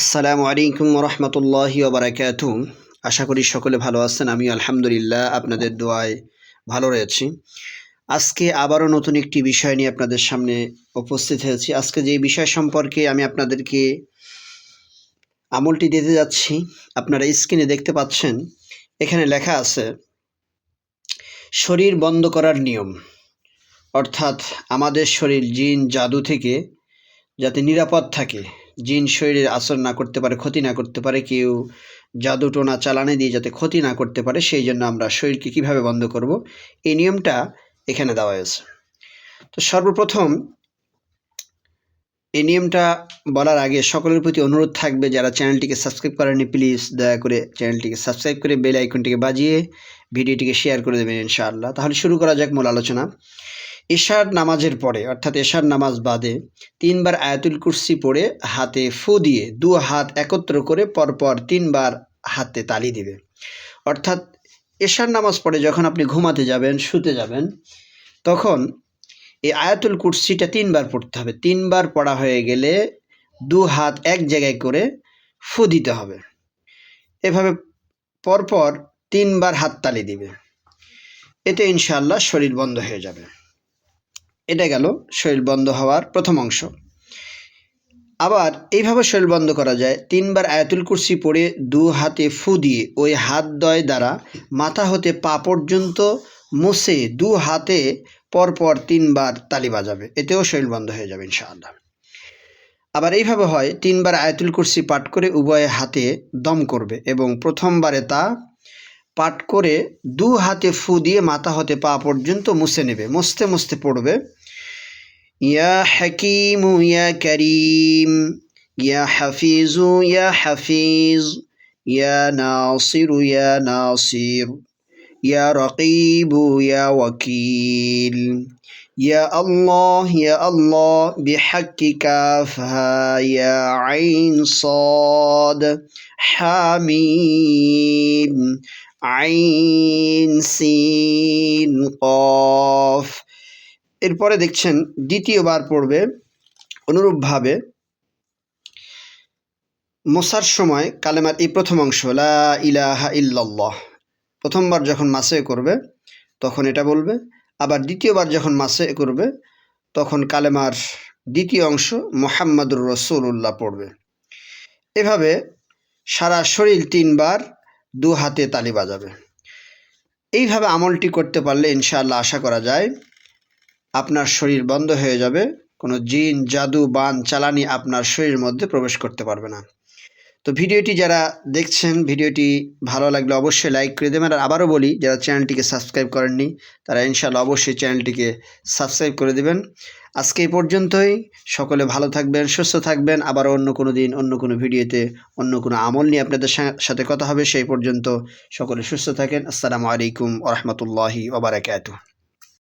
আসসালামু আলাইকুম রহমতুল্লাহি ওবরাকাত আশা করি সকলে ভালো আছেন আমি আলহামদুলিল্লাহ আপনাদের দোয়ায় ভালো রয়েছি। আজকে আবারও নতুন একটি বিষয় নিয়ে আপনাদের সামনে উপস্থিত হয়েছি। আজকে যে বিষয় সম্পর্কে আমি আপনাদেরকে আমলটি দিতে যাচ্ছি, আপনারা স্ক্রিনে দেখতে পাচ্ছেন, এখানে লেখা আছে, শরীর বন্ধ করার নিয়ম। অর্থাৎ আমাদের শরীর, জিন, জাদু থেকে যাতে নিরাপদ থাকে। জিন শরীরের আসর না করতে পারে, ক্ষতি না করতে পারে, কেউ জাদু টোনা চালানে দিয়ে যাতে ক্ষতি না করতে পারে, সেই জন্য আমরা শরীরকে কীভাবে বন্ধ করব, এই নিয়মটা এখানে দেওয়া হয়েছে। তো সর্বপ্রথম এই নিয়মটা বলার আগে সকলের প্রতি অনুরোধ থাকবে, যারা চ্যানেলটিকে সাবস্ক্রাইব করেনি প্লিজ দয়া করে চ্যানেলটিকে সাবস্ক্রাইব করে বেল আইকনটিকে বাজিয়ে ভিডিওটিকে শেয়ার করে দেবেন ইনশাআল্লাহ। তাহলে শুরু করা যাক মূল আলোচনা। এশার নামাজের পরে, অর্থাৎ এশার নামাজ বাদে তিনবার আয়াতুল কুরসি পড়ে হাতে ফু দিয়ে দু হাত একত্র করে পরপর তিনবার হাতে তালি দিবে। অর্থাৎ এশার নামাজ পড়ে যখন আপনি ঘুমাতে যাবেন, শুতে যাবেন, তখন এই আয়াতুল কুরসিটা তিনবার পড়তে হবে। তিনবার পড়া হয়ে গেলে দু হাত এক জায়গায় করে ফু দিতে হবে। এভাবে পরপর তিনবার হাততালি দিবে। এতে ইনশাআল্লাহ শরীর বন্ধ হয়ে যাবে। এটা গেল শরীর বন্ধ হওয়ার প্রথম অংশ। আবার এইভাবে শরীর বন্ধ করা যায়, তিনবার আয়াতুল কুরসি পড়ে দু হাতে ফু দিয়ে ওই হাত দয় দ্বারা মাথা হতে পা পর্যন্ত মুছে দু হাতে পরপর তিনবার তালি বাজাবে। এতেও শরীর বন্ধ হয়ে যাবে ইনশাআল্লাহ। আবার এইভাবে হয়, তিনবার আয়াতুল কুরসি পাঠ করে উভয় হাতে দম করবে এবং প্রথমবারে তা পাঠ করে দু হাতে ফু দিয়ে মাথা হতে পা পর্যন্ত মুছে নেবে, মুছতে মুছতে পড়বে। ইয়া হাকিম, ইয়া করিম, ইয়া হাফিজ ইয়া হাফিজ, ইয়া নাসির ইয়া নাসির, ইয়া রকিবু, ইয়া ওয়াকিল, ইয়া আল্লাহ ইয়া আল্লাহ বিহাক্কি কাফহা ইয়া আইন সাদ, হামিম আইন, সিন, কফ। এরপরে দেখছেন দ্বিতীয়বার পড়বে অনুরূপভাবে মোসার সময় কালেমার এই প্রথম অংশ, লা ইলাহা ইল্লাল্লাহ। প্রথমবার যখন মাসে করবে, তখন এটা বলবে। আবার দ্বিতীয়বার যখন মাসে করবে, তখন কালেমার দ্বিতীয় অংশ মোহাম্মদুর রসুল্লাহ পড়বে। এভাবে সারা শরীর তিনবার দু হাতে তালি বাজাবে। এইভাবে আমলটি করতে পারলে ইনশাআল্লাহ আশা করা যায় আপনার শরীর বন্ধ হয়ে যাবে, কোনো জিন, জাদু, বান, চালানি আপনার শরীরের মধ্যে প্রবেশ করতে পারবে না। তো ভিডিওটি যারা দেখছেন, ভিডিওটি ভালো লাগলে অবশ্যই লাইক করে দেবেন। আর আবারও বলি, যারা চ্যানেলটিকে সাবস্ক্রাইব করেননি, তারা ইনশাল্লাহ অবশ্যই চ্যানেলটিকে সাবস্ক্রাইব করে দেবেন। আজকে এই পর্যন্তই। সকলে ভালো থাকবেন, সুস্থ থাকবেন। আবার অন্য কোনো দিন, অন্য কোনো ভিডিওতে, অন্য কোনো আমল নিয়ে আপনাদের সাথে কথা হবে। সেই পর্যন্ত সকলে সুস্থ থাকেন। আসসালামু আলাইকুম ওরহমতুল্লাহি ওবরাকাতু